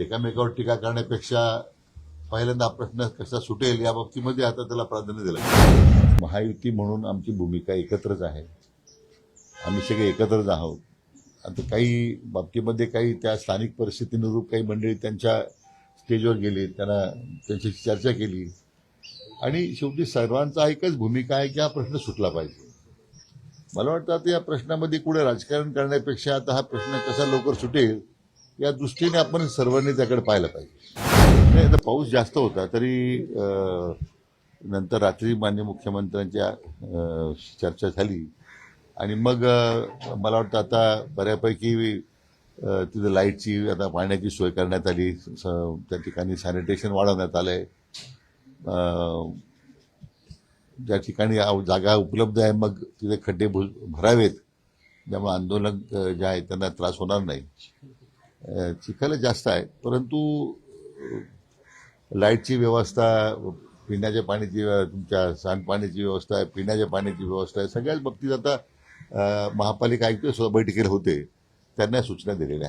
एकामेकावर टीका करण्यापेक्षा पहिल्यांदा हा प्रश्न कसा सुटेल या बाबतीमध्ये आता त्याला प्राधान्य दिलं महायुती म्हणून आमची भूमिका एकत्रच आहे. आम्ही सगळे एकत्रच आहोत. आता काही बाबतीमध्ये काही त्या स्थानिक परिस्थितीनुरूप काही मंडळी त्यांच्या स्टेजवर गेली त्यांना त्यांच्याशी चर्चा केली. आणि शेवटी सर्वांचा एकच भूमिका आहे की हा प्रश्न सुटला पाहिजे. मला वाटतं आता या प्रश्नामध्ये कुठे राजकारण करण्यापेक्षा आता हा प्रश्न कसा लवकर सुटेल या दृष्टीने आपण सर्वांनी त्याकडे पाहिलं पाहिजे. नाही आता पाऊस जास्त होता तरी नंतर रात्री मान्य मुख्यमंत्र्यांच्या चर्चा झाली. आणि मग मला वाटतं आता बऱ्यापैकी तिथं लाईटची आता पाण्याची सोय करण्यात आली. स- त्या ठिकाणी सॅनिटेशन वाढवण्यात आलं आहे ज्या ठिकाणी जागा उपलब्ध आहे मग तिथे खड्डे भरावेत. ज्यामुळे आंदोलक जे आहे त्यांना त्रास होणार नाही. चिखल जास्त आहे. परंतु लाईटची व्यवस्था पिण्याच्या पाण्याची तुमच्या सांडपाण्याची व्यवस्था आहे पिण्याच्या पाण्याची व्यवस्था आहे सगळ्याच बाबतीत आता महापालिका आयुक्त सुद्धा बैठकीला होते. त्यांना सूचना दिलेल्या आहेत.